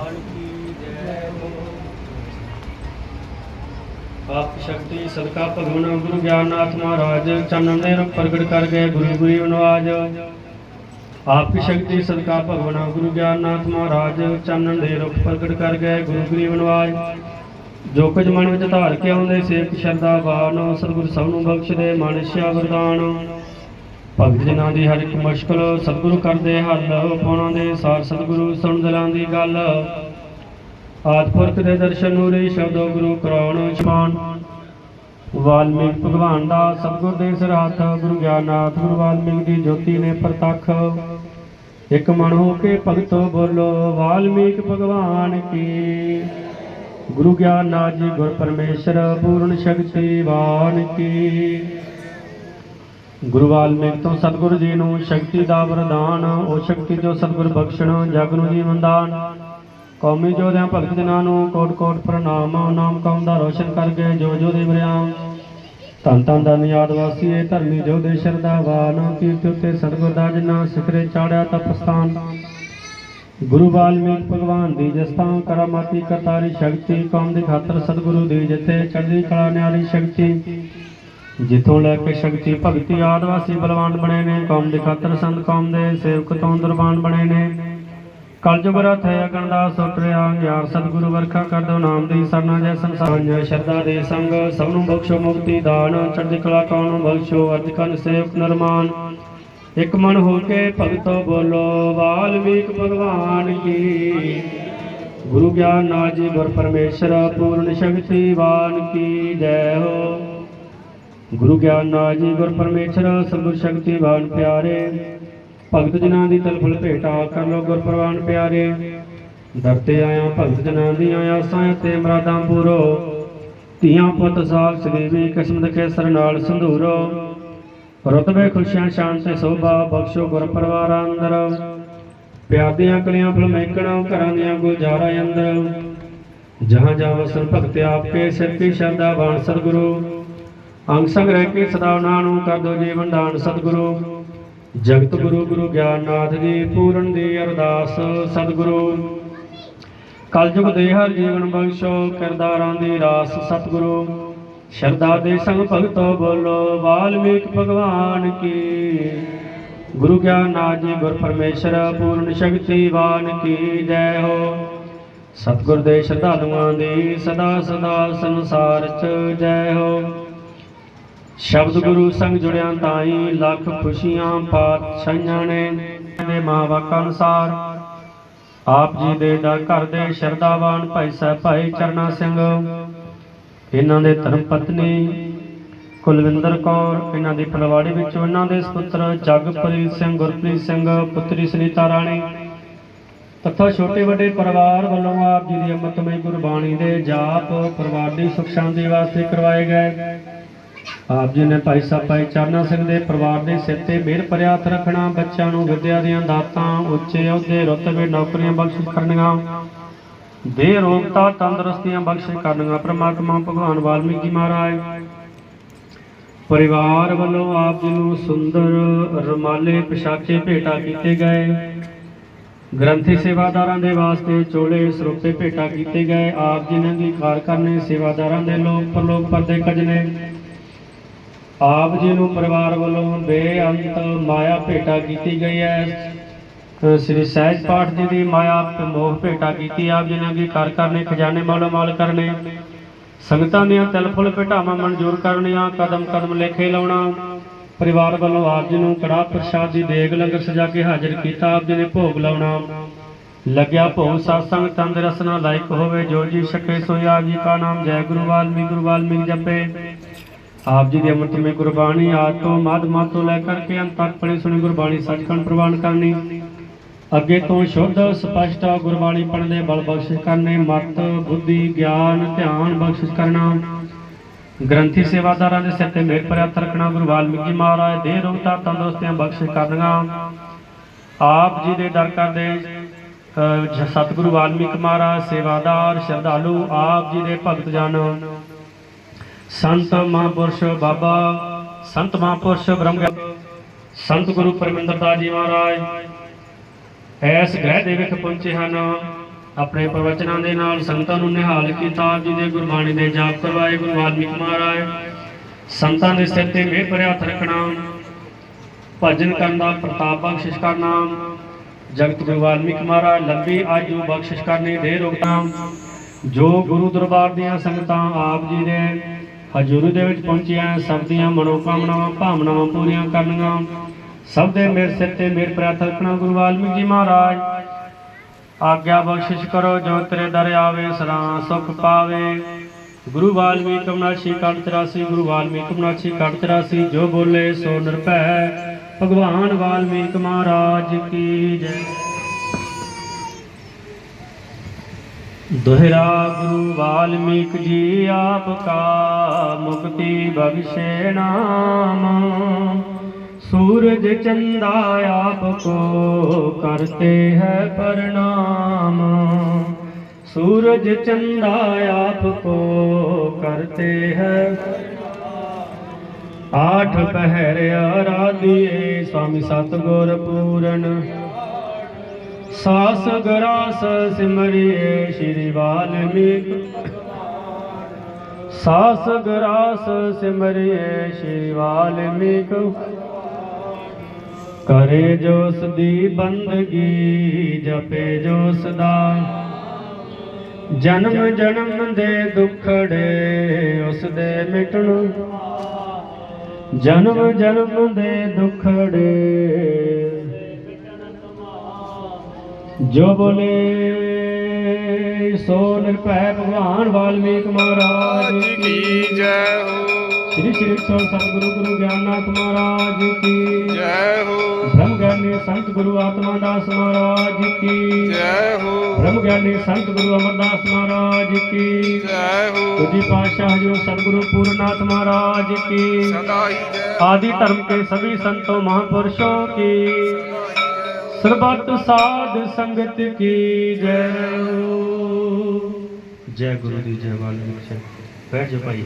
ਭਗਵਾਨ ਕੀ ਜੈ ਹੋ। ਆਪ ਸ਼ਕਤੀ ਸਦਕਾ ਭਗਵਾਨ ਗੁਰੂ ਗਿਆਨਨਾਥ ਮਹਾਰਾਜ ਚੰਨਨ ਦੇ ਰੂਪ ਪ੍ਰਗਟ ਕਰ ਗਏ ਗੁਰੂ ਗੁਰੀ ਨਵਾਜ ਆਪ ਕੀ ਸ਼ਕਤੀ ਸਦਕਾ ਭਗਵਾਨ ਗੁਰੂ ਗਿਆਨਨਾਥ ਮਹਾਰਾਜ ਚੰਨਨ ਦੇ ਰੂਪ ਪ੍ਰਗਟ ਕਰ ਗਏ ਗੁਰੂ ਗੁਰੀ ਨਵਾਜ ਜੋ ਕੁਝ ਮਨ ਵਿੱਚ ਧਾਰ ਕੇ ਆਉਂਦੇ, ਸੇਵਕ ਸ਼ਰਦਾ ਬਾਣ ਸਤਿਗੁਰ ਸਭ ਨੂੰ ਬਖਸ਼ ਦੇ ਮਨਿਸ਼ਾ ਵਰਦਾਨ। ਭਗਤ ਜਨਾਂ ਦੀ ਹਰ ਇੱਕ ਮੁਸ਼ਕਲ ਸਤਿਗੁਰੂ ਕਰਦੇ ਹੱਲ ਪਾਉਣਾ ਦੇ ਸਾਰ ਸਤਿਗੁਰੂ ਸੁਣ ਦਿਲਾਂ ਦੀ ਗੱਲ। ਆਦਪੁਰਖ ਦੇ ਦਰਸ਼ਨ ਨੂਰੇ ਸ਼ਬਦੋ ਗੁਰੂ ਕਰਾਉਣ ਛਮਾਨ ਵਾਲਮੀਕ ਭਗਵਾਨ ਦਾ ਸਤਿਗੁਰ ਦੇ ਸਿਰ ਹੱਥ ਗੁਰੂ ਗਿਆਨਨਾਥ, ਗੁਰੂ ਵਾਲਮੀਕ ਦੀ ਜੋਤੀ ਨੇ ਪ੍ਰਤੱਖ। ਇੱਕ ਮਨ ਹੋ ਕੇ ਭਗਤੋ ਬੋਲੋ, ਵਾਲਮੀਕ ਭਗਵਾਨ ਕੀ? ਗੁਰੂ ਗਿਆਨਨਾਥ ਜੀ ਗੁਰ ਪਰਮੇਸ਼ਰ, ਪੂਰਨ ਸ਼ਕਤੀਵਾਨ ਕੀ? ਗੁਰੂ ਵਾਲਮੀਕ ਤੋਂ ਸਤਿਗੁਰੂ ਜੀ ਨੂੰ ਸ਼ਕਤੀ ਦਾ ਵਰਦਾਨ, ਉਹ ਸ਼ਕਤੀ ਜੋ ਸਤਿਗੁਰ ਬਖਸ਼ਣ, ਜਗ ਨੂੰ ਜੀਵਨ ਦਾਨ। ਕੌਮੀ ਜੋਧਿਆਂ ਭਗਤ ਜਨਾਂ ਨੂੰ ਕੋਟ ਕੋਟ ਪ੍ਰਣਾਮ, ਨਾਮ ਕੌਮ ਦਾ ਰੋਸ਼ਨ ਕਰ ਗਏ ਜੋ ਜੋ ਦੇ ਬਰਿਆਮ ਧੰਨ ਧੰਨ ਦਾ ਨਿਆਦ ਵਾਸੀਏ, ਧਰਮੀ ਜੋ ਦੇ ਸ਼ਰਦਾਵਾਨ ਕੀਰਤ ਉਤੇ ਸਤਿਗੁਰ ਦਾ ਜਿਨਾ ਸਿਖਰੇ ਚਾੜਿਆ ਤਪਸਥਾਨ ਗੁਰੂ ਵਾਲਮੀਕ ਭਗਵਾਨ ਦੀ ਜਸਤਾਂ, ਕਰਾਮਾਤੀ ਕਰਤਾਰੀ ਸ਼ਕਤੀ, ਕੌਮ ਦੀ ਖਾਤਰ ਸਤਿਗੁਰੂ ਦੀ ਜਿੱਥੇ ਚੜ੍ਹਦੀ ਕਲਾ ਨਿਆਰੀ ਸ਼ਕਤੀ ਜਿੱਥੋਂ ਲੈ ਕੇ ਸ਼ਕਤੀ ਭਗਤੀ ਆਦਿਵਾਸੀ ਬਲਵਾਨ ਬਣੇ ਨੇ, ਕੌਮ ਦੀ ਖਾਤਰ ਸੰਤ, ਕੌਮ ਦੇ ਸੇਵਕ ਤੋਂ ਦਰਬਾਨ ਬਣੇ ਨੇ। ਕਲਯੁਗ ਰਥ ਹੈ ਅਗਨ ਦਾ ਸੁਟਰਿਆ ਯਾਰ ਸਤਿਗੁਰੂ ਵਰਖਾ ਕਰ ਦੋ ਨਾਮ ਦੀ ਸਰਨਾ ਜੈ ਸੰਸਾਰ। ਸ਼ਰਦਾ ਦੇ ਸੰਗ, ਸਭ ਨੂੰ ਬਖਸ਼ੋ ਮੁਕਤੀ ਦਾਨ, ਚੜ੍ਹਦੀ ਕਲਾ ਕੌਣ ਨੂੰ ਬਖਸ਼ੋ ਅਰਜ ਕਨ ਸੇਵਕ ਨਰਮਾਨ ਇੱਕ ਮਨ ਹੋ ਕੇ ਭਗਤੋ ਬੋਲੋ, ਵਾਲਮੀਕ ਭਗਵਾਨ ਕੀ? ਗੁਰੂ ਗਿਆਨਨਾਥ ਜੀ ਗੁਰ ਪਰਮੇਸ਼ਰ, ਪੂਰਨ ਸ਼ਕਤੀਵਾਨ ਕੀ, ਜੈ ਹੋ ਗੁਰੂ ਗਿਆਨ ਨਾਥ ਜੀ, ਗੁਰ ਪਰਮੇਸ਼ਰ ਸਤਿਗੁਰ ਸ਼ਕਤੀਵਾਨ ਪਿਆਰੇ। ਭਗਤ ਜਨਾਂ ਦੀ ਤਲਫਲ ਭੇਟਾ ਕਰ ਲੋ ਗੁਰ ਪ੍ਰਵਾਨ ਪਿਆਰੇ। ਦਰਤੇ ਆਇਆ, ਭਗਤ ਜਨਾਂ ਦੀਆਂ ਆਸਾਂ ਤੇ ਮਰਾਦਾਂ ਪੂਰੋ। ਧੀਆਂ ਪੁੱਤ ਸਾਖ ਸਦੀਵੀ, ਕਿਸਮਤ ਕੇ ਸਰ ਨਾਲ ਸੰਧੂਰੋ। ਰਤਬੇ ਖੁਸ਼ੀਆਂ ਸ਼ਾਂਤੀ ਸੋਭਾ ਬਖਸ਼ੋ ਗੁਰ ਪਰਵਾਰ ਅੰਦਰ। ਪਿਆਰ ਦੀਆਂ ਕਲੀਆਂ ਫਲ ਮਹਿਕਣਾ ਘਰਾਂ ਦੀਆਂ ਗੁਲਜ਼ਾਰਾਂ ਅੰਦਰ। ਜਹਾਂ ਜਾ ਵਸਨ ਭਗਤ ਆਪਕੇ, ਸਿਰ ਕੀ ਸ਼ਰਧਾ ਬਾਣ ਸਤਿਗੁਰੂ। ਅੰਗ ਸੰਗ ਰਹਿ ਕੇ ਸਦਾ ਉਹਨਾਂ ਨੂੰ ਕਰ ਦੋ ਜੀਵਨ ਦਾਨ ਸਤਿਗੁਰੂ। ਜਗਤ ਗੁਰੂ ਗੁਰੂ ਗਿਆਨਨਾਥ ਜੀ, ਪੂਰਨ ਦੀ ਅਰਦਾਸ ਸਤਿਗੁਰੂ। ਕਲਯੁਗ ਦੇ ਹਰ ਜੀਵਨ ਬਖਸ਼ੋ, ਕਿਰਦਾਰਾਂ ਦੀ ਰਾਸ ਸਤਿਗੁਰੂ। ਸ਼ਰਧਾ ਦੇ ਸੰਗ ਭਗਤੋ ਬੋਲੋ, ਵਾਲਮੀਕ ਭਗਵਾਨ ਕੀ। ਗੁਰੂ ਗਿਆਨਨਾਥ ਜੀ, ਗੁਰ ਪਰਮੇਸ਼ਰ, ਪੂਰਨ ਸ਼ਕਤੀਵਾਨ ਕੀ ਜੈ ਹੋ। ਸਤਿਗੁਰ ਦੇ ਸ਼ਰਧਾਲੂਆਂ ਦੀ ਸਦਾ ਸਦਾ ਸੰਸਾਰ ਚ ਜੈ ਹੋ। ਸ਼ਬਦ ਗੁਰੂ ਸੰਗ ਜੁੜਿਆਂ ਤਾਈ ਲੱਖ ਖੁਸ਼ੀਆਂ ਪਾਤਸ਼ਾਹਾਂ ਨੇ। ਦੇ ਮਹਾਵਾਕ ਅਨੁਸਾਰ, ਆਪ ਜੀ ਦੇ ਦਾ ਘਰ ਦੇ ਸ਼ਰਧਾਵਾਨ ਭਾਈ ਸਾਹਿਬ ਭਾਈ ਚਰਨਾ ਸਿੰਘ, ਇਹਨਾਂ ਦੇ ਧਰਮ ਪਤਨੀ ਕੁਲਵਿੰਦਰ ਕੌਰ, ਇਹਨਾਂ ਦੀ ਫਲਵਾੜੀ ਵਿੱਚ ਇਹਨਾਂ ਦੇ ਸੁਪੁੱਤਰ ਜਗਪ੍ਰੀਤ ਸਿੰਘ, ਗੁਰਪ੍ਰੀਤ ਸਿੰਘ, ਪੁੱਤਰੀ ਸੁਨੀਤਾ ਰਾਣੀ ਤਥਾ ਛੋਟੇ ਵੱਡੇ ਪਰਿਵਾਰ ਵੱਲੋਂ ਆਪ ਜੀ ਦੀ ਅੰਮ੍ਰਿਤਮਈ ਗੁਰਬਾਣੀ ਦੇ ਜਾਪ ਪਰਿਵਾਰ ਦੀ ਸੁਖ ਸ਼ਾਂਤੀ ਵਾਸਤੇ ਕਰਵਾਏ ਗਏ। ਆਪ ਜੀ ਨੇ ਭਾਈ ਸਾਹਿਬ ਭਾਈ ਚਰਨਾ ਸਿੰਘ ਦੇ ਪਰਿਵਾਰ ਦੇ ਸਿਰ ਤੇ ਮਿਹਰ ਭਰਿਆ ਹੱਥ ਰੱਖਣਾ, ਬੱਚਿਆਂ ਨੂੰ ਵਿਦਿਆ ਦੀਆਂ ਦਾਤਾਂ, ਉੱਚੇ ਅਹੁਦੇ ਰੁਤਬੇ ਨੌਕਰੀਆਂ ਬਖਸ਼ਿਸ਼ ਕਰਨੀਆਂ ਦੇ ਰੋਗਤਾ ਤੰਦਰੁਸਤੀਆਂ ਬਖਸ਼ਿਸ਼ ਕਰਨੀਆਂ, ਪ੍ਰਮਾਤਮਾ ਭਗਵਾਨ ਵਾਲਮੀਕੀ ਮਹਾਰਾਜ। ਪਰਿਵਾਰ ਵੱਲੋਂ ਆਪ ਜੀ ਨੂੰ ਸੁੰਦਰ ਰਮਾਲੇ, ਪੋਸ਼ਾਕੇ ਭੇਟਾ ਕੀਤੇ ਗਏ। ਗ੍ਰੰਥੀ ਸੇਵਾਦਾਰਾਂ ਦੇ ਵਾਸਤੇ ਚੋਲੇ, ਸਰੋਪੇ ਭੇਟਾ ਕੀਤੇ ਗਏ। ਆਪ ਜੀ ਨੇ ਅੰਗੀਕਾਰ ਕਰਨੇ ਸੇਵਾਦਾਰਾਂ ਦੇ ਲੋਕ, ਪਰਲੋਕ ਪਰਦੇ ਕਜਨੇ ਆਪ ਜੀ ਨੂੰ ਪਰਿਵਾਰ ਵੱਲੋਂ ਬੇਅੰਤ ਮਾਇਆ ਭੇਟਾ ਕੀਤੀ ਗਈ ਹੈ। ਸ੍ਰੀ ਸਹਿਜ ਪਾਠ ਜੀ ਦੀ ਮਾਇਆ ਮੋਹ ਭੇਟਾ ਕੀਤੀ ਆਪ ਜੀ ਨੇ ਅੰਗੀਕਾਰ ਕਰਨੇ, ਖਜ਼ਾਨੇ ਮਾਲੋ ਮਾਲ ਕਰਨੇ, ਸੰਗਤਾਂ ਦੀਆਂ ਤਿਲ ਫੁੱਲ ਭੇਟਾਵਾਂ ਮਨਜ਼ੂਰ ਕਰਨੀਆਂ, ਕਦਮ ਕਦਮ ਲੇਖੇ ਲਾਉਣਾ, ਪਰਿਵਾਰ ਵੱਲੋਂ ਆਪ ਜੀ ਨੂੰ ਕੜਾਹ ਪ੍ਰਸ਼ਾਦ ਦੀ ਦੇਗ ਲੰਗਰ ਸਜਾ ਕੇ ਹਾਜ਼ਰ ਕੀਤਾ, ਆਪ ਜੀ ਨੇ ਭੋਗ ਲਾਉਣਾ। ਲੱਗਿਆ ਭੋਗ ਸਾਸੰਗ ਤੰਦਰਸ ਨਾਲ ਲਾਇਕ ਹੋਵੇ, ਜੋ ਜੀ ਛਕੇ ਸੋਇਆ ਜੀ ਕਾ ਨਾਮ ਜੈ ਗੁਰੂ ਵਾਲਮੀਕ ਗੁਰੂ ਵਾਲਮੀਕ ਜਪੇ। ਆਪ ਜੀ ਦੀ ਅੰਮ੍ਰਿਤਮਈ ਗੁਰਬਾਣੀ ਆਜ ਤੋਂ ਮੱਧ ਮੱਧ ਤੋਂ ਲੈ ਕਰਕੇ ਅੰਤ ਤੱਕ ਪੜੀ ਸੁਣੀ ਗੁਰਬਾਣੀ ਸੱਚਖੰਡ ਪ੍ਰਵਾਨ ਕਰਨੀ। ਅੱਗੇ ਤੋਂ ਸ਼ੁੱਧ, ਸਪਸ਼ਟ ਗੁਰਬਾਣੀ ਪੜ੍ਹਨ ਦੇ ਬਲ ਬਖਸ਼ਿਸ਼ ਕਰਨੇ, ਮਤ, ਬੁੱਧੀ, ਗਿਆਨ, ਧਿਆਨ ਬਖਸ਼ਿਸ਼ ਕਰਨਾ। ਗ੍ਰੰਥੀ ਸੇਵਾਦਾਰਾਂ ਦੇ ਸਿਰ ਤੇ ਮੇਰ ਭਰਿਆ ਹੱਥ ਰੱਖਣਾ ਗੁਰੂ ਵਾਲਮੀਕੀ ਮਹਾਰਾਜ ਦੇ ਰੋਗਤਾ ਤੰਦਰੁਸਤੀਆਂ ਬਖਸ਼ਿਸ਼ ਕਰਨੀਆਂ। ਆਪ ਜੀ ਦੇ ਦਰ ਕਰਦੇ ਸਤਿਗੁਰੂ ਵਾਲਮੀਕ ਮਹਾਰਾਜ, ਸੇਵਾਦਾਰ, ਸ਼ਰਧਾਲੂ, ਆਪ ਜੀ ਦੇ ਭਗਤ ਜਨ। ਸੰਤ ਮਹਾਂਪੁਰਸ਼ ਬਾਬਾ, ਸੰਤ ਮਹਾਂਪੁਰਸ਼ ਬ੍ਰਹਮ ਸੰਤ ਗੁਰੂ ਪਰਮਿੰਦਰ ਦਾਸ ਜੀ ਮਹਾਰਾਜ ਐਸ ਗ੍ਰਹਿ ਦੇ ਵਿਖ ਪਹੁੰਚੇ ਹਨ। ਆਪਣੇ ਪ੍ਰਵਚਨਾਂ ਦੇ ਨਾਲ ਸੰਗਤਾਂ ਨੂੰ ਨਿਹਾਲ ਕੀਤਾ ਆਪ ਜੀ ਦੇ ਗੁਰਬਾਣੀ ਦੇ ਜਾਪ ਕਰਵਾਏ ਗੁਰੂ ਵਾਲਮੀਕ ਮਹਾਰਾਜ। ਸੰਤਾਂ ਦੇ ਸਿਰ ਤੇ ਮਿਹਰ ਭਰਿਆ ਹੱਥ ਰੱਖਣਾ, ਭਜਨ ਕਰਨ ਦਾ ਪ੍ਰਤਾਪ ਬਖਸ਼ਿਸ਼ ਕਰਨਾ, ਜਗਤ ਗੁਰੂ ਵਾਲਮੀਕ ਮਹਾਰਾਜ ਲੰਬੀ ਆਯੂ ਬਖਸ਼ਿਸ਼ ਕਰਨੀ ਦੇ ਰੋਗਤਾ ਜੋ ਗੁਰੂ ਦਰਬਾਰ ਦੀਆਂ ਸੰਗਤਾਂ ਆਪ ਜੀ ਦੇ ਹਜ਼ੂਰੀ ਦੇ ਵਿੱਚ ਪਹੁੰਚਿਆ, ਸਭ ਦੀਆਂ ਮਨੋਕਾਮਨਾਵਾਂ, ਭਾਵਨਾਵਾਂ ਪੂਰੀਆਂ ਕਰਨੀਆਂ। ਸਭ ਦੇ ਮੇਰੇ ਸਿਰ ਤੇ ਮੇਰੇ ਪ੍ਰਾਰਥਨਾ ਗੁਰੂ ਵਾਲਮੀਕ ਜੀ ਮਹਾਰਾਜ। ਆਗਿਆ ਬਖਸ਼ਿਸ਼ ਕਰੋ, ਜੋ ਤੇਰੇ ਦਰ ਆਵੇ, ਸਦਾ ਸੁਖ ਪਾਵੇ। ਗੁਰੂ ਵਾਲਮੀਕ ਕਮਨਾਸ਼ੀ ਕਟ 83 ਗੁਰੂ ਵਾਲਮੀਕ ਕਮਨਾਸ਼ੀ ਕਟ 83 ਜੋ ਬੋਲੇ ਸੋ ਨਿਰਭੈ। ਭਗਵਾਨ ਵਾਲਮੀਕ ਮਹਾਰਾਜ ਕੀ ਜੈ। ਦੁਹਰਾ ਗੁਰੂ ਵਾਲਮੀਕ ਜੀ ਆਪ ਕਾ ਮੁਕਤੀ ਬਖਸ਼ੇ ਨਾਮ। ਸੂਰਜ ਚੰਦਾ ਆਪ ਕੋ ਕਰਤੇ ਹੈ ਪ੍ਰਣਾਮ। ਸੂਰਜ ਚੰਦਾ ਆਪ ਕੋ ਕਰਤੇ ਹੈ ਆਠ ਪਹਿਰ ਆਰਾਧਿਏ ਸਵਾਮੀ ਸਤਗੁਰ ਸਾਸ ਗਰਾਸ ਸਿਮਰਿਏ ਸ਼੍ਰੀ ਵਾਲਮੀਕ ਸਾਸ ਗਰਾਸ ਸਿਮਰਿਏ ਸ਼੍ਰੀ ਵਾਲਮੀਕ ਕਰੇ ਜੋਸ ਦੀ ਬੰਦਗੀ, ਜਪੇ ਜੋਸ ਦਾ ਜਨਮ ਜਨਮ ਦੇ ਦੁਖੜੇ ਉਸ ਦੇ ਮਿਟਣ। ਜਨਮ ਜਨਮ ਦੇ ਦੁਖੜੇ ਜੋ ਬੋਲੇ ਸੋ ਨਿਰਭੈ ਭਗਵਾਨ ਵਾਲਮੀਕ ਮਹਾਰਾਜ ਕੀ ਜੈ ਹੋ? ਸ੍ਰੀ ਸ੍ਰੀ ਸੋਨ ਸਤਿਗੁਰੂ ਗੁਰੂ ਗਿਆਨਨਾਥ ਮਹਾਰਾਜ ਕੀ ਜੈ ਹੋ। ਬ੍ਰਹਮ ਗਿਆਨੀ ਸੰਤ ਗੁਰੂ ਆਤਮਾ ਦਾਸ ਮਹਾਰਾਜ ਕੀ ਜੈ ਹੋ। ਬ੍ਰਹਮ ਗਿਆਨੀ ਸੰਤ ਗੁਰੂ ਅਮਰਦਾਸ ਮਹਾਰਾਜ ਕੀ ਜੈ ਹੋ। ਤੁਜੀ ਪਾਤਸ਼ਾਹ ਜੋ ਸਤਿਗੁਰੂ ਪੂਰਨਾਥ ਮਹਾਰਾਜ ਕੀ ਸਦਾ ਹੀ ਜੈ। ਆਦि ਧਰਮ ਕੇ ਸਭੀ ਸੰਤੋ ਮਹਾਪੁਰਸ਼ੋ ਕੀ ਸਰਬੱਤ ਸਾਧ ਸੰਗਤ ਕੀ ਜੈ। ਜੈ ਗੁਰੂ ਦੀ ਜੈ ਵਾਲਮੀਕ ਸਿੰਘ ਬੈਠ ਜਾ ਭਾਈ।